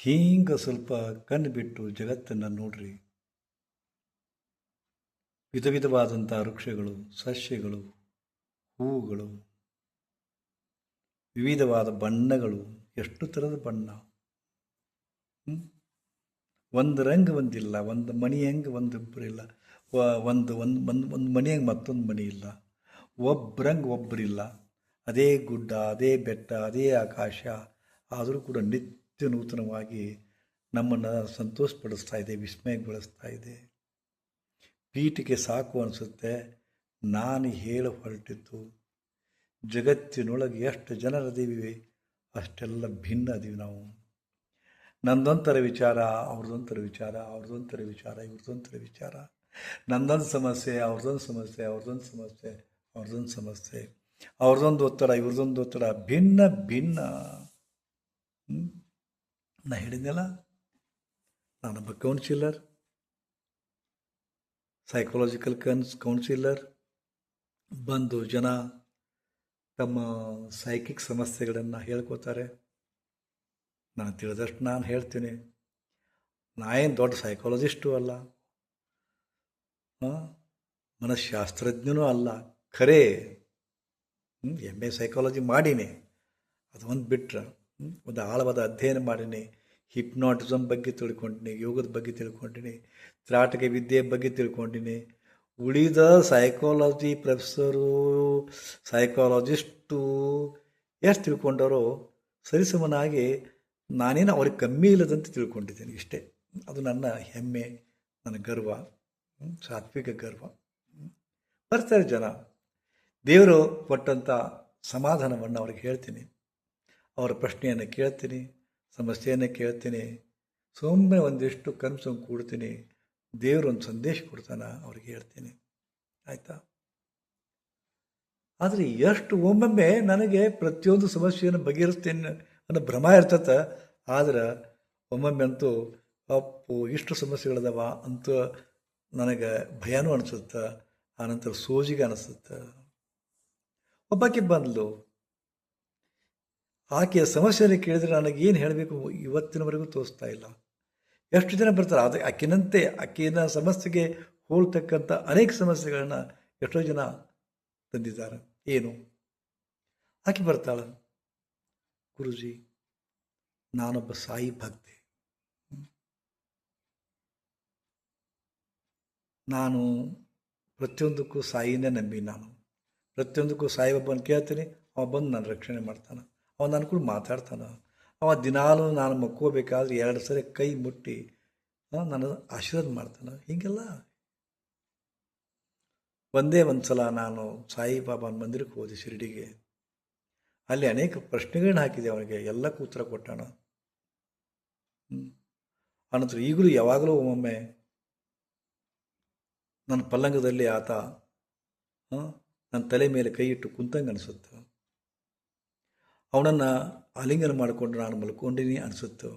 ಹೀಗೆ ಸ್ವಲ್ಪ ಕಣ್ಣು ಬಿಟ್ಟು ಜಗತ್ತನ್ನು ನೋಡ್ರಿ. ವಿಧ ವಿಧವಾದಂಥ ವೃಕ್ಷಗಳು, ಸಸ್ಯಗಳು, ಹೂವುಗಳು, ವಿವಿಧವಾದ ಬಣ್ಣಗಳು, ಎಷ್ಟು ಥರದ ಬಣ್ಣ? ಒಂದು ರಂಗ್ ಒಂದಿಲ್ಲ, ಒಂದು ಮಣಿ ಹೆಂಗೆ ಒಂದೊಬ್ಬರಿಲ್ಲ ಒಂದು ಒಂದು ಒಂದು ಒಂದು ಮನೆ ಹೆಂಗೆ ಮತ್ತೊಂದು ಮಣಿ ಇಲ್ಲ. ಒಬ್ರಂಗೆ ಒಬ್ಬರಿಲ್ಲ ಅದೇ ಗುಡ್ಡ, ಅದೇ ಬೆಟ್ಟ, ಅದೇ ಆಕಾಶ, ಆದರೂ ಕೂಡ ನಿತ್ಯ ನೂತನವಾಗಿ ನಮ್ಮನ್ನು ಸಂತೋಷಪಡಿಸ್ತಾ ಇದೆ, ವಿಸ್ಮಯಗೊಳಿಸ್ತಾ ಇದೆ. ಪೀಠಿಗೆ ಸಾಕು ಅನಿಸುತ್ತೆ, ನಾನು ಹೇಳ ಹೊರಟಿತ್ತು ಜಗತ್ತಿನೊಳಗೆ ಎಷ್ಟು ಜನರದೀವಿ ಅಷ್ಟೆಲ್ಲ ಭಿನ್ನ ಅದೀವಿ ನಾವು. ನಂದೊಂಥರ ವಿಚಾರ ಅವ್ರದ್ದೊಂಥರ ವಿಚಾರ ಅವ್ರದ್ದೊಂಥರ ವಿಚಾರ ಇವ್ರದ್ದೊಂಥರ ವಿಚಾರ. ನಂದೊಂದು ಸಮಸ್ಯೆ ಅವ್ರದ್ದೊಂದು ಸಮಸ್ಯೆ ಅವ್ರದ್ದೊಂದು ಸಮಸ್ಯೆ ಅವ್ರದ್ದೊಂದು ಸಮಸ್ಯೆ. ಅವ್ರದ್ದೊಂದು ಒತ್ತಡ ಇವ್ರದ್ದೊಂದು ಒತ್ತಡ, ಭಿನ್ನ ಭಿನ್ನ? ನಾ ಹೇಳಿದ್ನಲ್ಲ ಒಬ್ಬ ಕೌನ್ಸಿಲರ್ ಸೈಕಾಲಜಿಕಲ್ ಕನ್ಸ್ ಕೌನ್ಸಿಲರ್ ಬಂದು ಜನ ತಮ್ಮ ಸೈಕಿಕ್ ಸಮಸ್ಯೆಗಳನ್ನು ಹೇಳ್ಕೋತಾರೆ. ನಾನು ತಿಳಿದಷ್ಟು ನಾನು ಹೇಳ್ತೀನಿ. ನಾ ಏನು ದೊಡ್ಡ ಸೈಕಾಲಜಿಸ್ಟು ಅಲ್ಲ. ಮನಃಶಾಸ್ತ್ರಜ್ಞನೂ ಅಲ್ಲ. ಖರೇ ಎಂ ಎ ಸೈಕಾಲಜಿ ಮಾಡೀನಿ. ಅದು ಒಂದು ಬಿಟ್ರೆ. ಒಂದು ಆಳವಾದ ಅಧ್ಯಯನ ಮಾಡೀನಿ ಹಿಪ್ನಾಟಿಸಮ್ ಬಗ್ಗೆ ತಿಳ್ಕೊಂಡಿನಿ, ಯೋಗದ ಬಗ್ಗೆ ತಿಳ್ಕೊಂಡಿನಿ, ತ್ರಾಟಕ ವಿದ್ಯೆ ಬಗ್ಗೆ ತಿಳ್ಕೊಂಡಿನಿ. ಉಳಿದ ಸೈಕಾಲಜಿ ಪ್ರೊಫೆಸರು ಸೈಕಾಲಜಿಸ್ಟು ಎಷ್ಟು ತಿಳ್ಕೊಂಡಾರೋ ಸರಿಸಮನಾಗಿ ನಾನೇನು ಅವ್ರಿಗೆ ಕಮ್ಮಿ ಇಲ್ಲದಂತೆ ತಿಳ್ಕೊಂಡಿದ್ದೀನಿ ಇಷ್ಟೇ. ಅದು ನನ್ನ ಹೆಮ್ಮೆ, ನನ್ನ ಗರ್ವ ಸಾತ್ವಿಕ ಗರ್ವ. ಬರ್ತಾರೆ ಜನ. ದೇವರು ಕೊಟ್ಟಂಥ ಸಮಾಧಾನವನ್ನು ಅವ್ರಿಗೆ ಹೇಳ್ತೀನಿ. ಅವರ ಪ್ರಶ್ನೆಯನ್ನು ಕೇಳ್ತೀನಿ, ಸಮಸ್ಯೆಯನ್ನು ಕೇಳ್ತೀನಿ ಸುಮ್ಮನೆ ಒಂದಿಷ್ಟು ಕನಸು ಕೂಡ್ತೀನಿ ದೇವರು ಒಂದು ಸಂದೇಶ ಕೊಡ್ತಾನೆ ಅವ್ರಿಗೆ ಹೇಳ್ತೀನಿ. ಆಯಿತಾ? ಆದರೆ ಎಷ್ಟು ಒಮ್ಮೊಮ್ಮೆ ನನಗೆ ಪ್ರತಿಯೊಂದು ಸಮಸ್ಯೆಯನ್ನು ಬಗೆಹರಿಸ್ತೇನೆ ಅನ್ನೋ ಭ್ರಮ ಇರ್ತತ, ಆದ್ರೆ ಒಮ್ಮೊಮ್ಮೆ ಅಂತೂ ಅಪ್ಪು, ಇಷ್ಟು ಸಮಸ್ಯೆಗಳಿದಾವ ಅಂತ ನನಗೆ ಭಯನೂ ಅನಿಸುತ್ತೆ, ಆನಂತರ ಸೋಜಿಗೆ ಅನಿಸುತ್ತೆ. ಒಬ್ಬಾಕೆ ಬಂದ್ಲು ಆಕೆಯ ಸಮಸ್ಯೆಯನ್ನು ಕೇಳಿದರೆ ನನಗೆ ಏನು ಹೇಳಬೇಕು ಇವತ್ತಿನವರೆಗೂ ತೋರಿಸ್ತಾ ಇಲ್ಲ. ಎಷ್ಟು ಜನ ಬರ್ತಾರೆ? ಅದು ಆಕಿನಂತೆ ಆಕೆಯ ಸಮಸ್ಯೆಗೆ ಹೋಲ್ತಕ್ಕಂಥ ಅನೇಕ ಸಮಸ್ಯೆಗಳನ್ನು ಎಷ್ಟೋ ಜನ ತಂದಿದ್ದಾರೆ. ಏನು? ಆಕೆ ಬರ್ತಾಳೆ. ಗುರುಜಿ, ನಾನೊಬ್ಬ ಸಾಯಿ ಭಕ್ತೆ. ನಾನು ಪ್ರತಿಯೊಂದಕ್ಕೂ ಸಾಯಿನೇ ನಂಬಿ ನಾನು. ಪ್ರತಿಯೊಂದಕ್ಕೂ ಸಾಯಿಬಾಬನ ಕೇಳ್ತೀನಿ, ಅವ ಬಂದು ನಾನು ರಕ್ಷಣೆ ಮಾಡ್ತಾನೆ. ಅವ ನನ್ನ ಕೂಡ ಮಾತಾಡ್ತಾನೆ. ಅವ ದಿನಾಲೂ ನಾನು ಮಕ್ಕೋಬೇಕಾದ್ರೆ ಎರಡು ಸರಿ ಕೈ ಮುಟ್ಟಿ ನನ್ನ ಆಶೀರ್ವಾದ ಮಾಡ್ತಾನೆ. ಹೀಗೆಲ್ಲ? ಒಂದೇ ಒಂದು ಸಲ ನಾನು ಸಾಯಿಬಾಬಾನ ಮಂದಿರಕ್ಕೆ ಹೋದೆ ಶಿರಡಿಗೆ. ಅಲ್ಲಿ ಅನೇಕ ಪ್ರಶ್ನೆಗಳನ್ನ ಹಾಕಿದೆ ಅವನಿಗೆ, ಎಲ್ಲಕ್ಕೂ ಉತ್ತರ ಕೊಟ್ಟಣ. ಅನಂತರ ಈಗಲೂ ಯಾವಾಗಲೂ ಒಮ್ಮೊಮ್ಮೆ ನನ್ನ ಪಲ್ಲಂಗದಲ್ಲಿ ಆತ ನನ್ನ ತಲೆ ಮೇಲೆ ಕೈ ಇಟ್ಟು ಕುಂತಂಗೆ ಅನಿಸುತ್ತೆ. ಅವನನ್ನು ಆಲಿಂಗನ ಮಾಡಿಕೊಂಡು ನಾನು ಮಲ್ಕೊಂಡಿನಿ ಅನಿಸುತ್ತೆ.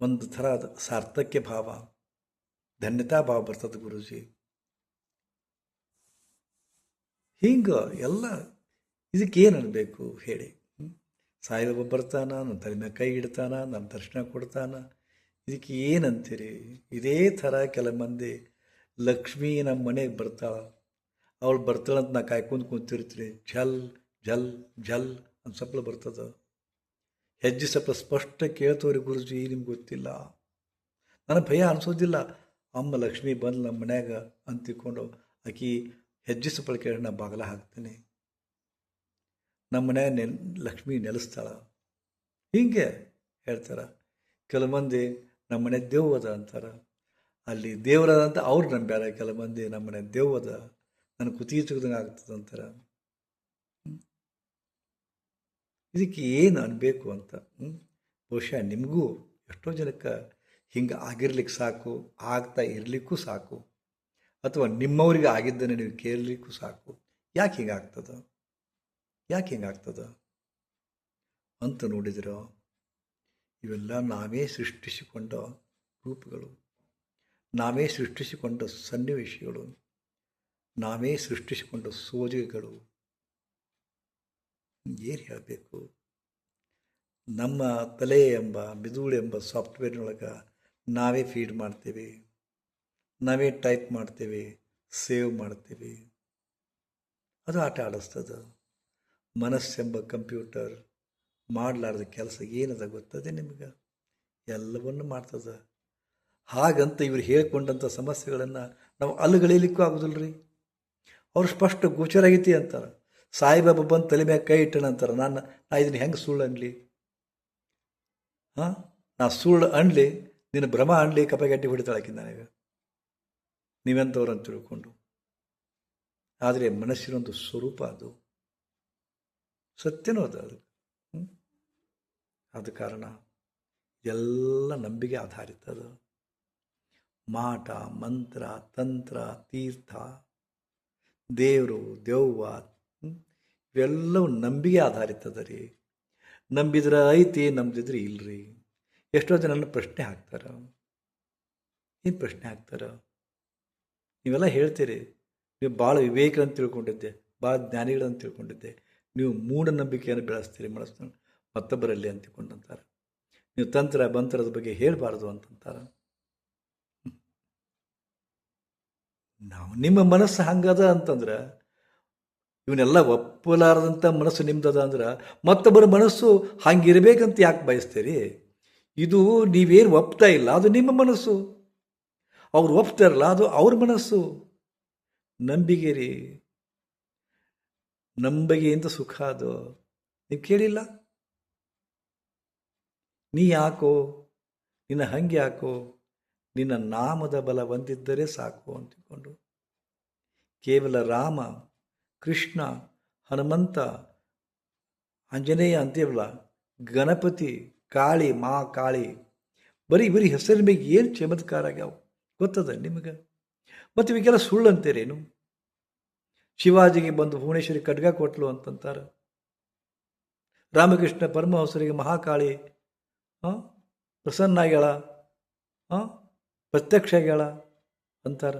ಒಂದು ಥರ ಸಾರ್ಥಕ್ಯ ಭಾವ, ಧನ್ಯತಾ ಭಾವ ಬರ್ತದೆ ಗುರುಜಿ. ಹಿಂಗೆ ಎಲ್ಲ ಇದಕ್ಕೆ ಏನು ಅನ್ಬೇಕು ಹೇಳಿ. ಸಾಯಿಬಾಬ ಬರ್ತಾನ ನನ್ನ ತಲೆ ಮೇಲೆ ಕೈ ಇಡ್ತಾನ ನನ್ನ ದರ್ಶನ ಕೊಡ್ತಾನ. ಇದಕ್ಕೆ ಏನಂತೀರಿ ಇದೇ ಥರ ಕೆಲ ಮಂದಿ ಲಕ್ಷ್ಮೀ ನಮ್ಮ ಮನೆಗೆ ಬರ್ತಾಳ. ಅವಳು ಬರ್ತಾಳಂತ ನಾ ಕಾಯ್ಕೊಂಡು ಕುಂತಿರ್ತೀನಿ. ಝಲ್ ಝಲ್ ಜಲ್ ಅಂತ ಸಪ್ಲ ಬರ್ತದ. ಹೆಜ್ಜೆ ಸಪ್ಲ ಸ್ಪಷ್ಟ ಕೇಳ್ತವ್ರಿ ಗುರುಜಿ, ನಿಮ್ಗೆ ಗೊತ್ತಿಲ್ಲ. ನನಗೆ ಭಯ ಅನಿಸೋದಿಲ್ಲ. ಅಮ್ಮ ಲಕ್ಷ್ಮಿ ಬಂದು ನಮ್ಮ ಮನ್ಯಾಗ ಅಂತಿಕೊಂಡು ಹೆಜ್ಜೆ ಸಪ್ಪಳ ಕೇಳಿ ನಾ ಬಾಗಲ ಹಾಕ್ತೀನಿ. ನಮ್ಮ ಮನ್ಯಾಗ ನೆಲ್, ಲಕ್ಷ್ಮಿ ನೆಲೆಸ್ತಾಳ. ಹಿಂಗೆ ಹೇಳ್ತಾರ. ಕೆಲವು ಮಂದಿ ನಮ್ಮ ಮನೆ ಅದ ಅಂತಾರೆ. ಅಲ್ಲಿ ದೇವರದ ಅಂತ ಅವ್ರು ನಂಬ್ಯಾರ. ಕೆಲವು ಮಂದಿ ನಮ್ಮ ಮನೆ ಅದ. ನನ್ನ ಕುತ್ತಿಗೆ ತೆಗ್ದಂಗೆ ಆಗ್ತದೆ ಅಂತಾರ. ಇದಕ್ಕೆ ಏನು ಅನ್ಬೇಕು ಅಂತ? ಬಹುಶಃ ನಿಮಗೂ ಎಷ್ಟೋ ಜನಕ್ಕೆ ಹಿಂಗೆ ಆಗಿರ್ಲಿಕ್ಕೆ ಸಾಕು, ಆಗ್ತಾ ಇರಲಿಕ್ಕೂ ಸಾಕು, ಅಥವಾ ನಿಮ್ಮವರಿಗೆ ಆಗಿದ್ದನ್ನು ನೀವು ಕೇಳಲಿಕ್ಕೂ ಸಾಕು. ಯಾಕೆ ಹಿಂಗಾಗ್ತದ ಯಾಕೆ ಹಿಂಗಾಗ್ತದ ಅಂತ ನೋಡಿದಿರೋ ಇವೆಲ್ಲ ನಾವೇ ಸೃಷ್ಟಿಸಿಕೊಂಡ ರೂಪಗಳು. ನಾವೇ ಸೃಷ್ಟಿಸಿಕೊಂಡ ಸನ್ನಿವೇಶಗಳು. ನಾವೇ ಸೃಷ್ಟಿಸಿಕೊಂಡ ಸೋಜಿಗೆಗಳು ಏನು ಹೇಳಬೇಕು? ನಮ್ಮ ತಲೆ ಎಂಬ, ಮಿದುಳು ಎಂಬ ಸಾಫ್ಟ್ವೇರ್ನೊಳಗೆ ನಾವೇ ಫೀಡ್ ಮಾಡ್ತೀವಿ. ನಾವೇ ಟೈಪ್ ಮಾಡ್ತೀವಿ ಸೇವ್ ಮಾಡ್ತೀವಿ. ಅದು ಆಟ ಆಡಿಸ್ತದೆ. ಮನಸ್ಸೆಂಬ ಕಂಪ್ಯೂಟರ್ ಮಾಡಲಾರ್ದ ಕೆಲಸ ಏನದ ಗೊತ್ತದೆ ನಿಮಗೆ? ಎಲ್ಲವನ್ನು ಮಾಡ್ತದೆ. ಹಾಗಂತ ಇವ್ರು ಹೇಳ್ಕೊಂಡಂಥ ಸಮಸ್ಯೆಗಳನ್ನು ನಾವು ಅಲ್ಲಿಗಳಿಲಿಕ್ಕೂ ಆಗೋದಿಲ್ಲ ರೀ ಅವ್ರು ಸ್ಪಷ್ಟ ಗೋಚರ ಆಗೈತಿ ಅಂತಾರೆ. ಸಾಯಿಬಾಬಾ ಬಂದು ತಲೆ ಮ್ಯಾಗ ಕೈ ಇಟ್ಟಣ ಅಂತಾರೆ ನಾನು, ನಾ ಇದನ್ನು ಹೆಂಗೆ ಸುಳ್ಳು ಅನ್ಲಿ? ಹಾಂ? ನಾ ಸುಳ್ಳು ಅನ್ಲಿ, ನಿನ್ನ ಭ್ರಮ ಅನ್ಲಿ, ಕಪಗಟ್ಟಿ ಹೊಡಿತಾಳಾಕಿ ನನಗೆ. ಅಂತ ತಿಳ್ಕೊಂಡು? ಆದರೆ ಮನಸ್ಸಿನೊಂದು ಸ್ವರೂಪ ಅದು. ಸತ್ಯನೂ ಅದು ಅದು? ಆದ ಕಾರಣ ಎಲ್ಲ ನಂಬಿಕೆ ಆಧಾರಿತ ಅದು. ಮಾಟ, ಮಂತ್ರ, ತಂತ್ರ, ತೀರ್ಥ, ದೇವರು, ದೆವ್ವ? ಇವೆಲ್ಲವೂ ನಂಬಿಕೆ ಆಧಾರಿತದ ರೀ. ನಂಬಿದ್ರೆ ಐತಿ, ನಂಬಿದ್ರೆ ಇಲ್ರಿ. ಎಷ್ಟೋ ಜನ ಪ್ರಶ್ನೆ ಹಾಕ್ತಾರ. ಏನು ಪ್ರಶ್ನೆ ಹಾಕ್ತಾರ? ನೀವೆಲ್ಲ ಹೇಳ್ತೀರಿ. ನೀವು ಭಾಳ ವಿವೇಕ ಅಂತ ತಿಳ್ಕೊಂಡಿದ್ದೆ, ಭಾಳ ಜ್ಞಾನಿಗಳನ್ನು ತಿಳ್ಕೊಂಡಿದ್ದೆ. ನೀವು ಮೂಢನಂಬಿಕೆಯನ್ನು ಬೆಳೆಸ್ತೀರಿ ಮನಸ್ಸು ಮತ್ತೊಬ್ಬರಲ್ಲಿ ಅಂತಿಕೊಂಡಂತಾರೆ ನೀವು ತಂತ್ರ, ಮಂತ್ರದ ಬಗ್ಗೆ ಹೇಳಬಾರ್ದು ಅಂತಂತಾರೆ. ನಾವು ನಿಮ್ಮ ಮನಸ್ಸು ಹಂಗದ ಅಂತಂದ್ರೆ ಇವನ್ನೆಲ್ಲ ಒಪ್ಪಲಾರದಂಥ ಮನಸ್ಸು ನಿಮ್ದದ ಅಂದ್ರೆ ಮತ್ತೊಬ್ಬರ ಮನಸ್ಸು ಹಂಗಿರಬೇಕಂತ ಯಾಕೆ ಬಯಸ್ತೀರಿ? ಇದು ನೀವೇನು ಒಪ್ತಾ ಇಲ್ಲ, ಅದು ನಿಮ್ಮ ಮನಸ್ಸು. ಅವ್ರು ಒಪ್ತಾರಲ್ಲ, ಅದು ಅವ್ರ ಮನಸ್ಸು. ನಂಬಿಕೆ ರೀ ನಂಬಿಕೆಯಿಂದ ಸುಖ ಅದು? ನೀವು ಕೇಳಿಲ್ಲ? ನೀ ಯಾಕೋ? ನಿನ್ನ ಹಂಗೆ ಯಾಕೋ? ನಿನ್ನ ನಾಮದ ಬಲ ಹೊಂದಿದ್ದರೆ ಸಾಕು ಅಂತಿಕೊಂಡು. ಕೇವಲ ರಾಮ ಕೃಷ್ಣ, ಹನುಮಂತ, ಆಂಜನೇಯ ಅಂತೀವಲ್ಲ ಗಣಪತಿ, ಕಾಳಿ, ಮಾ ಕಾಳಿ. ಬರೀ ಬರೀ ಹೆಸರಿನ ಮೇಲೆ ಏನು ಚಮತ್ಕಾರ ಆಗ್ಯಾವ ಗೊತ್ತದ ನಿಮಗೆ? ಮತ್ತು ಇವಕ್ಕೆಲ್ಲ ಸುಳ್ಳು ಅಂತೀರೇನು ಶಿವಾಜಿಗೆ ಬಂದು ಭುವನೇಶ್ವರಿ ಖಡ್ಗ ಕೊಟ್ಲು ಅಂತಂತಾರೆ. ರಾಮಕೃಷ್ಣ ಪರಮಹಂಸರಿಗೆ ಮಹಾಕಾಳಿ. ಹಾಂ? ಪ್ರಸನ್ನ ಆಗ್ಯಾಳ ಹಾಂ? ಪ್ರತ್ಯಕ್ಷ ಆಗ್ಯಾಳ ಅಂತಾರೆ.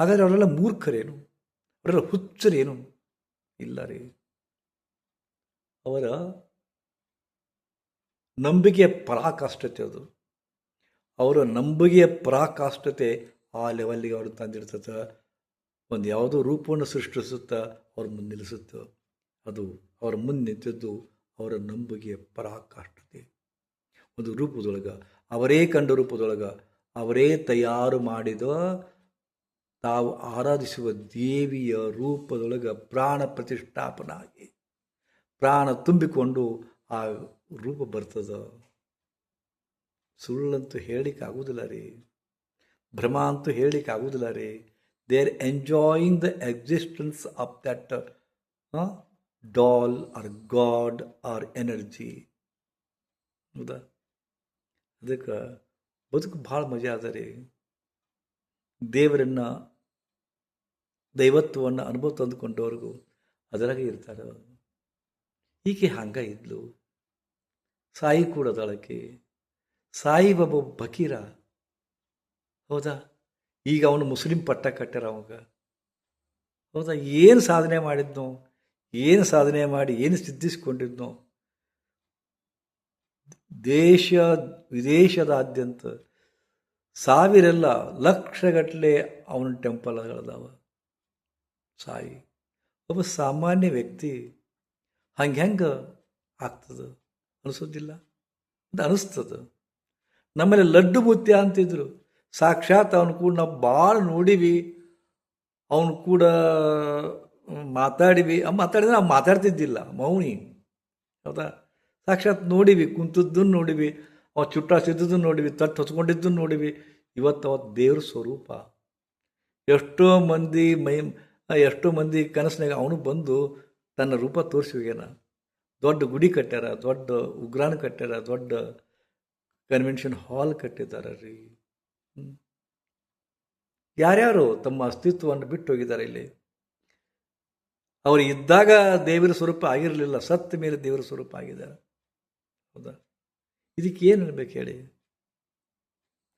ಹಾಗಾದರೆ ಅವರೆಲ್ಲ ಮೂರ್ಖರೇನು? ಅವರೆಲ್ಲ ಹುಚ್ಚರೇನು ಇಲ್ಲ ರೀ. ಅವರ ನಂಬಿಕೆಯ ಪರಾಕಾಷ್ಟತೆ ಅದು. ಅವರ ನಂಬಿಕೆಯ ಪರಾಕಾಷ್ಠತೆ ಆ ಲೆವೆಲ್ಗೆ ಅವರು ತಂದಿರ್ತದೆ ಒಂದು ಯಾವುದೋ ರೂಪವನ್ನು ಸೃಷ್ಟಿಸುತ್ತಾ ಅವ್ರ ಮುಂದೆ ನಿಲ್ಲಿಸುತ್ತೋ ಅದು ಅವರ ಮುಂದೆ ನಿಂತಿದ್ದು ಅವರ ನಂಬಿಕೆಯ ಪರಾಕಾಷ್ಠತೆ. ಒಂದು ರೂಪದೊಳಗೆ, ಅವರೇ ಕಂಡ ರೂಪದೊಳಗೆ, ಅವರೇ ತಯಾರು ಮಾಡಿದ ತಾವು ಆರಾಧಿಸುವ ದೇವಿಯ ರೂಪದೊಳಗೆ ಪ್ರಾಣ ಪ್ರತಿಷ್ಠಾಪನಾಗಿ, ಪ್ರಾಣ ತುಂಬಿಕೊಂಡು ಆ ರೂಪ ಬರ್ತದ? ಸುಳ್ಳಂತೂ ಹೇಳಲಿಕ್ಕೆ ಆಗೋದಿಲ್ಲ ರೀ. ಭ್ರಮ ಅಂತೂ ಹೇಳಲಿಕ್ಕೆ ಆಗೋದಿಲ್ಲ ರೀ they are enjoying the existence of that doll or god or energy ಹೌದಾ? ಅದಕ್ಕೆ ಬದುಕು ಭಾಳ ಮಜಾ ಅದ ರೀ. ದೇವರನ್ನು ದೈವತ್ವವನ್ನು ಅನುಭವ ತಂದುಕೊಂಡವ್ರಿಗೂ ಅದರಾಗೆ ಇರ್ತಾರೆ ಈಕೆ ಹಂಗ ಇದ್ಲು. ಸಾಯಿ ಕೂಡ ಅದಳಕ್ಕೆ ಸಾಯಿ ಬಾಬು ಬಕೀರ ಹೌದಾ? ಈಗ ಅವನು ಮುಸ್ಲಿಂ ಪಟ್ಟ ಕಟ್ಟರ ಅವಾಗ. ಹೌದಾ? ಏನು ಸಾಧನೆ ಮಾಡಿದ್ನೋ? ಏನು ಸಾಧನೆ ಮಾಡಿ ಏನು ಸಿದ್ಧಿಸ್ಕೊಂಡಿದ್ನೋ? ದೇಶ ವಿದೇಶದಾದ್ಯಂತ ಸಾವಿರೆಲ್ಲ ಲಕ್ಷಗಟ್ಟಲೆ ಅವನ ಟೆಂಪಲ್ಗಳದಾವ. ಸಾಯಿ. ಒಬ್ಬ ಸಾಮಾನ್ಯ ವ್ಯಕ್ತಿ ಹಂಗೆ ಹೆಂಗೆ ಆಗ್ತದೆ? ಅನಿಸೋದಿಲ್ಲ. ಅಂತ ಅನಿಸ್ತದೆ. ನಮ್ಮಲ್ಲಿ ಲಡ್ಡು ಮುತ್ಯ ಅಂತಿದ್ರು. ಸಾಕ್ಷಾತ್ ಅವನು ಕೂಡ ನಾವು ಭಾಳ ನೋಡಿವಿ. ಅವನು ಕೂಡ ಮಾತಾಡಿವಿ. ಮಾತಾಡಿದ್ರೆ ನಾವು ಮಾತಾಡ್ತಿದ್ದಿಲ್ಲ. ಮೌನಿ. ಹೌದಾ? ಸಾಕ್ಷಾತ್ ನೋಡಿವಿ. ಕುಂತದ್ದನ್ನು ನೋಡಿವಿ. ಅವ ಚುಟ್ಟ ಸಿದ್ದದನ್ನು ನೋಡಿವಿ. ತಟ್ಟು ಹೊಚ್ಕೊಂಡಿದ್ದನ್ನು ನೋಡಿವಿ. ಇವತ್ತು ಅವತ್ತು ದೇವ್ರ ಸ್ವರೂಪ. ಎಷ್ಟೋ ಮಂದಿ ಮೈ ಎಷ್ಟೋ ಮಂದಿ ಕನಸಿನಾಗ ಅವನು ಬಂದು ತನ್ನ ರೂಪ ತೋರಿಸಿ ಹೋಗ್ಯಾನ ದೊಡ್ಡ ಗುಡಿ ಕಟ್ಟ್ಯಾರ, ದೊಡ್ಡ ಉಗ್ರಾಣ ಕಟ್ಟ್ಯಾರ, ದೊಡ್ಡ ಕನ್ವೆನ್ಷನ್ ಹಾಲ್ ಕಟ್ಟಿದ್ದಾರೆ ರೀ. ಯಾರ್ಯಾರು ತಮ್ಮ ಅಸ್ತಿತ್ವವನ್ನು ಬಿಟ್ಟು ಹೋಗಿದ್ದಾರೆ ಇಲ್ಲಿ? ಅವರು ಇದ್ದಾಗ ದೇವರ ಸ್ವರೂಪ ಆಗಿರಲಿಲ್ಲ, ಸತ್ತ ಮೇಲೆ ದೇವರ ಸ್ವರೂಪ ಆಗಿದ್ದಾರೆ. ಹೌದಾ? ಇದಕ್ಕೆ ಏನು ಅನ್ಬೇಕು ಹೇಳಿ?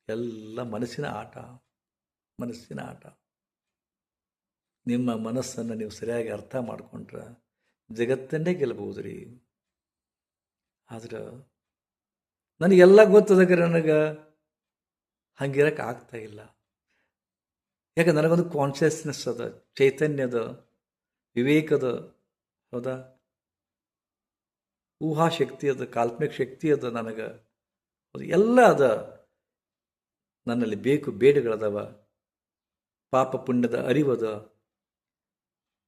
ಎಲ್ಲ ಮನಸ್ಸಿನ ಆಟ ಮನಸ್ಸಿನ ಆಟ. ನಿಮ್ಮ ಮನಸ್ಸನ್ನು ನೀವು ಸರಿಯಾಗಿ ಅರ್ಥ ಮಾಡಿಕೊಂಡ್ರೆ ಜಗತ್ತನ್ನೇ ಗೆಲ್ಲಬಹುದು ರೀ ಆದ್ರೆ ನನಗೆಲ್ಲ ಗೊತ್ತದಕ್ಕೆ ನನಗೆ ಹಂಗಿರಕ್ಕೆ ಆಗ್ತಾ ಇಲ್ಲ. ಯಾಕೆ ನನಗೊಂದು ಕಾನ್ಷಿಯಸ್ನೆಸ್ ಅದ, ಚೈತನ್ಯದ, ವಿವೇಕದ, ಹೌದಾ? ಊಹಾ ಶಕ್ತಿ ಅದ ಕಾಲ್ಪನಿಕ ಶಕ್ತಿ ಅದ ನನಗೆ ಎಲ್ಲ ಅದ. ನನ್ನಲ್ಲಿ ಬೇಕು, ಬೇಡಗಳದವ. ಪಾಪ ಪುಣ್ಯದ ಅರಿವದ.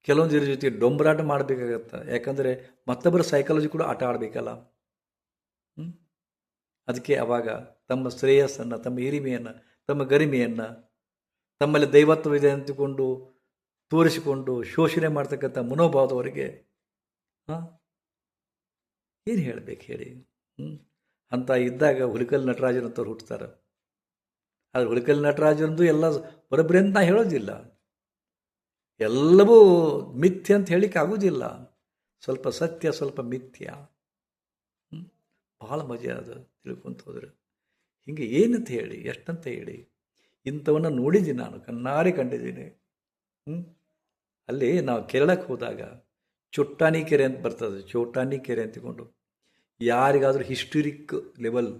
ಕೆಲವೊಂದು ಇದ್ರ ಜೊತೆ ಡೊಂಬರಾಟ ಮಾಡಬೇಕಾಗತ್ತೆ. ಯಾಕಂದರೆ ಮತ್ತೊಬ್ಬರ ಸೈಕಾಲಜಿ ಕೂಡ ಆಟ ಆಡಬೇಕಲ್ಲ? ಅದಕ್ಕೆ ಅವಾಗ ತಮ್ಮ ಶ್ರೇಯಸ್ಸನ್ನು, ತಮ್ಮ ಹಿರಿಮೆಯನ್ನು, ತಮ್ಮ ಗರಿಮೆಯನ್ನು, ತಮ್ಮಲ್ಲಿ ದೈವತ್ವವಿದೆ ಅಂತಕೊಂಡು ತೋರಿಸಿಕೊಂಡು ಶೋಷಣೆ ಮಾಡ್ತಕ್ಕಂಥ ಮನೋಭಾವದವರಿಗೆ, ಹಾಂ? ಏನು ಹೇಳಬೇಕು ಹೇಳಿ? ಅಂತ ಇದ್ದಾಗ ಹುಲಿಕಲ್ ನಟರಾಜನಂತವ್ರು ಹುಟ್ಟುತ್ತಾರೆ ಆದರೆ ಹುಲಿಕಲ್ ನಟರಾಜನದು ಎಲ್ಲ ಬರೋಬ್ಬರಿ ಅಂತ ನಾ ಹೇಳೋದಿಲ್ಲ. ಎಲ್ಲವೂ ಮಿಥ್ಯ ಅಂತ ಹೇಳಿಕ್ಕೆ ಆಗೋದಿಲ್ಲ ಸ್ವಲ್ಪ ಸತ್ಯ, ಸ್ವಲ್ಪ ಮಿಥ್ಯ? ಭಾಳ ಮಜಾ ಅದು ತಿಳ್ಕೊಂತ ಹೋದ್ರೆ. ಹಿಂಗೆ ಏನಂತ ಹೇಳಿ, ಎಷ್ಟಂತ ಹೇಳಿ, ಇಂಥವನ್ನ ನೋಡಿದ್ದೀನಿ ನಾನು, ಕಣ್ಣಾರೆ ಕಂಡಿದ್ದೀನಿ. ಹ್ಞೂ ಅಲ್ಲಿ ನಾವು ಕೇರಳಕ್ಕೆ ಹೋದಾಗ, ಚೊಟ್ಟಾನಿ ಕೆರೆ ಅಂತ ಬರ್ತದೆ ಚೋಟಾನಿ ಕೆರೆ ಅಂತಕೊಂಡು ಯಾರಿಗಾದರೂ ಹಿಸ್ಟರಿಕ್ ಲೆವೆಲ್,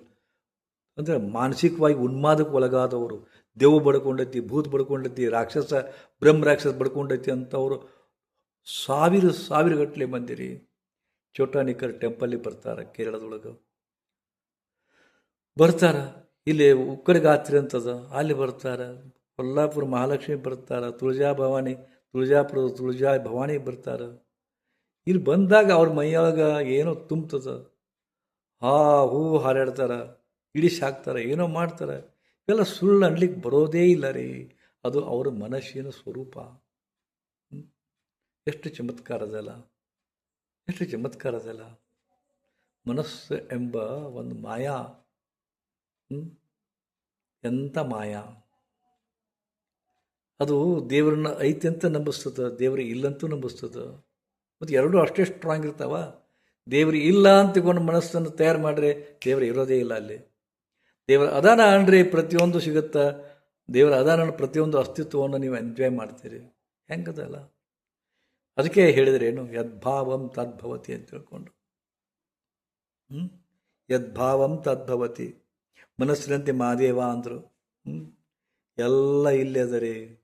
ಅಂದರೆ ಮಾನಸಿಕವಾಗಿ ಉನ್ಮಾದಕ್ಕೆ ಒಳಗಾದವರು ದೆವ್ವ ಬಡ್ಕೊಂಡೈತಿ, ಭೂತ್ ಬಡ್ಕೊಂಡೈತಿ, ರಾಕ್ಷಸ, ಬ್ರಹ್ಮ ರಾಕ್ಷಸ ಬಡ್ಕೊಂಡೈತಿ ಅಂತವರು ಸಾವಿರ ಸಾವಿರ ಗಟ್ಟಲೆ ಮಂದಿರಿ. ಚೋಟಾನಿಕರ್ ಟೆಂಪಲ್ಲಿ ಬರ್ತಾರೆ ಕೇರಳದೊಳಗೆ. ಬರ್ತಾರ. ಇಲ್ಲಿ ಉಕ್ಕಡಗಾತ್ರಿ ಅಂತದ. ಅಲ್ಲಿ ಬರ್ತಾರ. ಕೊಲ್ಲಾಪುರ ಮಹಾಲಕ್ಷ್ಮಿ ಬರ್ತಾರ. ತುಳಜಾ ಭವಾನಿ, ತುಳಜಾಪುರದ ತುಳಜಾ ಭವಾನಿ ಬರ್ತಾರ. ಇಲ್ಲಿ ಬಂದಾಗ ಅವ್ರ ಮೈಯೊಳಗೆ ಏನೋ ತುಂಬ್ತದ. ಹಾ ಹೂ ಹಾರಾಡ್ತಾರೆ. ಇಡೀ ಸಾಕ್ತಾರೆ ಏನೋ ಮಾಡ್ತಾರೆ. ಇವೆಲ್ಲ ಸುಳ್ಳು ಅನ್ಲಿಕ್ಕೆ ಬರೋದೇ ಇಲ್ಲ ರೀ. ಅದು ಅವರ ಮನಸ್ಸಿನ ಸ್ವರೂಪ? ಎಷ್ಟು ಚಮತ್ಕಾರದಲ್ಲ. ಎಷ್ಟು ಚಮತ್ಕಾರ ಅದಲ್ಲ ಮನಸ್ಸು ಎಂಬ ಒಂದು ಮಾಯಾ? ಎಂಥ ಮಾಯಾ. ಅದು ದೇವರನ್ನ ಐತಿ ಅಂತ ನಂಬಿಸ್ತದೆ, ದೇವರು ಇಲ್ಲಂತೂ ನಂಬಿಸ್ತದೆ. ಮತ್ತು ಎರಡೂ ಅಷ್ಟೇ ಸ್ಟ್ರಾಂಗ್ ಇರ್ತಾವ. ದೇವರು ಇಲ್ಲ ಅಂತ ತಿಳ್ಕೊಂಡು ಮನಸ್ಸನ್ನು ತಯಾರು ಮಾಡಿದ್ರೆ ದೇವರು ಇರೋದೇ ಇಲ್ಲ ಅಲ್ಲಿ. ದೇವರ ಅದಾನ ಅನ್ರಿ, ಪ್ರತಿಯೊಂದು ಸಿಗುತ್ತಾ. ದೇವರ ಅದಾನ ಪ್ರತಿಯೊಂದು ಅಸ್ತಿತ್ವವನ್ನು ನೀವು ಎಂಜಾಯ್ ಮಾಡ್ತೀರಿ. ಹೆಂಗದಲ್ಲ? ಅದಕ್ಕೆ ಹೇಳಿದರೆ ಏನು ಯದ್ಭಾವಂ ತದ್ಭವತಿ ಅಂತ ತಿಳ್ಕೊಂಡು. ಹ್ಞೂ ಯದ್ಭಾವಂ ತದ್ಭವತಿ ಮನಸ್ಸಿನಂತೆ ಮಾದೇವ ಅಂದರು. ಹ್ಞೂ ಎಲ್ಲ ಇಲ್ಲೇ ಅದ ರೀ.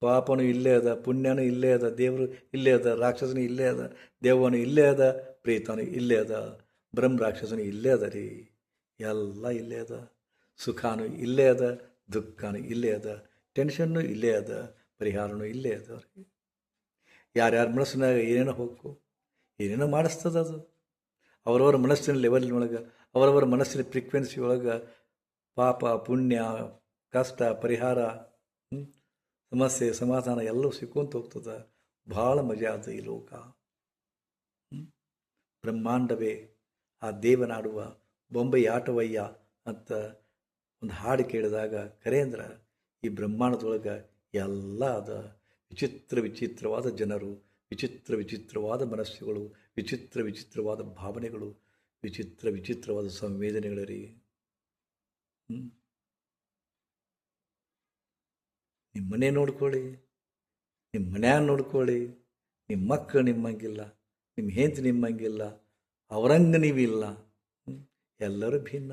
ಪಾಪನು ಇಲ್ಲೇ ಅದ, ಪುಣ್ಯನು ಇಲ್ಲೇ ಅದ, ದೇವರು ಇಲ್ಲೇ ಅದ, ರಾಕ್ಷಸನು ಇಲ್ಲೇ ಅದ, ದೇವನು ಇಲ್ಲೇ ಅದ, ಪ್ರೀತನು ಇಲ್ಲೇ ಅದ, ಬ್ರಹ್ಮ ರಾಕ್ಷಸನು ಇಲ್ಲೇ ಅದ ರೀ. ಎಲ್ಲ ಇಲ್ಲೇ ಅದ. ಸುಖಾನು ಇಲ್ಲೇ ಅದ, ದುಃಖನು ಇಲ್ಲೇ ಅದ, ಟೆನ್ಷನ್ನು ಇಲ್ಲೇ ಅದ, ಪರಿಹಾರನೂ ಇಲ್ಲೇ ಅದ ಅವ್ರಿಗೆ. ಯಾರ್ಯಾರ ಮನಸ್ಸಿನಾಗ ಏನೇನೋ ಹೋಗು, ಏನೇನೋ ಮಾಡಿಸ್ತದ ಅದು. ಅವರವರ ಮನಸ್ಸಿನ ಲೆವೆಲ್ನೊಳಗೆ ಅವರವರ ಮನಸ್ಸಿನ ಫ್ರೀಕ್ವೆನ್ಸಿ ಒಳಗೆ ಪಾಪ, ಪುಣ್ಯ, ಕಷ್ಟ, ಪರಿಹಾರ ಸಮಸ್ಯೆ, ಸಮಾಧಾನ ಎಲ್ಲವೂ ಸಿಕ್ಕೊಂತ ಹೋಗ್ತದೆ. ಭಾಳ ಮಜಾ ಅದ ಈ ಲೋಕ. ಹ್ಮ್? ಬ್ರಹ್ಮಾಂಡವೇ ಆ ದೇವನಾಡುವ ಬೊಂಬೈ ಆಟವಯ್ಯ ಅಂತ ಒಂದು ಹಾಡು ಕೇಳಿದಾಗ ಕರೇಂದ್ರ, ಈ ಬ್ರಹ್ಮಾಂಡದೊಳಗೆ ಎಲ್ಲ ಅದ ವಿಚಿತ್ರ ವಿಚಿತ್ರವಾದ ಜನರು, ವಿಚಿತ್ರ ವಿಚಿತ್ರವಾದ ಮನಸ್ಸುಗಳು, ವಿಚಿತ್ರ ವಿಚಿತ್ರವಾದ ಭಾವನೆಗಳು, ವಿಚಿತ್ರ ವಿಚಿತ್ರವಾದ ಸಂವೇದನೆಗಳ ರೀ ನಿಮ್ಮ ಮನೆ ನೋಡ್ಕೊಳ್ಳಿ, ನಿಮ್ಮ ಮನ್ಯಾಗ ನೋಡ್ಕೊಳ್ಳಿ, ನಿಮ್ಮ ಮಕ್ಕಳು ನಿಮ್ಮಂಗಿಲ್ಲ, ನಿಮ್ಮ ಹೆಂಡತಿ ನಿಮ್ಮಂಗಿಲ್ಲ, ಅವರಂಗ ನೀವಿಲ್ಲ? ಎಲ್ಲರೂ ಭಿನ್ನ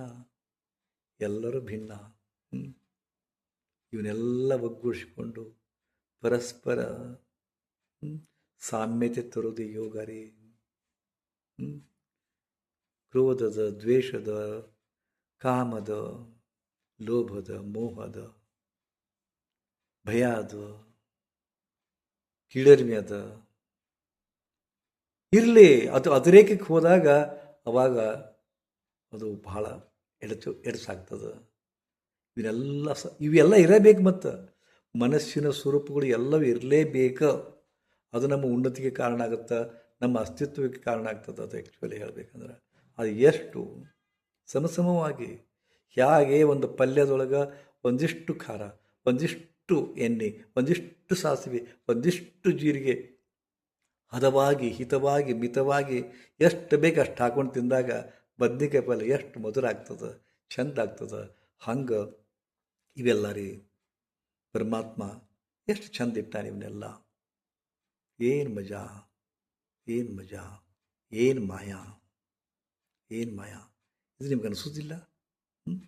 ಎಲ್ಲರೂ ಭಿನ್ನ? ಇವನ್ನೆಲ್ಲ ಒಗ್ಗೂಡಿಸಿಕೊಂಡು ಪರಸ್ಪರ? ಸಾಮ್ಯತೆ ತರೋದು ಯೋಗ ರೀ? ಕ್ರೋಧದ, ದ್ವೇಷದ, ಕಾಮದ, ಲೋಭದ, ಮೋಹದ ಭಯ ಅದು ಕೀಳರಿಮೆ ಅದ ಇರಲಿ, ಅದು, ಅದರೇಕಕ್ಕೆ ಹೋದಾಗ ಅವಾಗ ಅದು ಬಹಳ ಎಡಚು, ಎಡಸಾಗ್ತದೆ. ಇವನ್ನೆಲ್ಲ ಸ, ಇವೆಲ್ಲ ಇರಬೇಕು ಮತ್ತು. ಮನಸ್ಸಿನ ಸ್ವರೂಪಗಳು ಎಲ್ಲವೂ ಇರಲೇಬೇಕು. ಅದು ನಮ್ಮ ಉನ್ನತಿಗೆ ಕಾರಣ ಆಗುತ್ತೆ, ನಮ್ಮ ಅಸ್ತಿತ್ವಕ್ಕೆ ಕಾರಣ ಆಗ್ತದೆ ಅದು ಆ್ಯಕ್ಚುಲಿ ಹೇಳಬೇಕಂದ್ರೆ. ಅದು ಎಷ್ಟು ಸಮಸಮವಾಗಿ ಹೇಗೆ ಒಂದು ಪಲ್ಯದೊಳಗೆ ಒಂದಿಷ್ಟು ಖಾರ, ಒಂದಿಷ್ಟು ಎಣ್ಣೆ, ಒಂದಿಷ್ಟು ಸಾಸಿವೆ, ಒಂದಿಷ್ಟು ಜೀರಿಗೆ ಹದವಾಗಿ, ಹಿತವಾಗಿ, ಮಿತವಾಗಿ ಎಷ್ಟು ಬೇಕು ಅಷ್ಟು ಹಾಕೊಂಡು ತಿಂದಾಗ ಬದ್ನಿಕಾಯಿ ಪಲ್ಯ ಎಷ್ಟು ಮಧುರ ಆಗ್ತದೆ, ಚಂದ ಆಗ್ತದೆ, ಹಂಗೆ ಇವೆಲ್ಲ ರೀ. ಪರಮಾತ್ಮ ಎಷ್ಟು ಚಂದ ಇಟ್ಟಾನೆ ಇವನ್ನೆಲ್ಲ. ಏನು ಮಜಾ ಏನು ಮಜಾ, ಏನು ಮಾಯಾ ಏನು ಮಾಯಾ. ಇದು ನಿಮ್ಗೆ ಅನಿಸೋದಿಲ್ಲ? ಹ್ಞೂ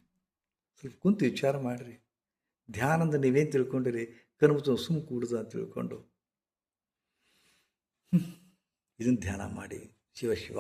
ಸ್ವಲ್ಪ ಕುಂತು ವಿಚಾರ ಮಾಡಿರಿ. ಧ್ಯಾನಂದ ನೀವೇನು ತಿಳ್ಕೊಂಡಿರಿ? ಕನಬುತ ಸುಮ್ಮ ಕೂಡುದ ಅಂತ ತಿಳ್ಕೊಂಡು. ಇದನ್ನು ಧ್ಯಾನ ಮಾಡಿ. ಶಿವ ಶಿವ.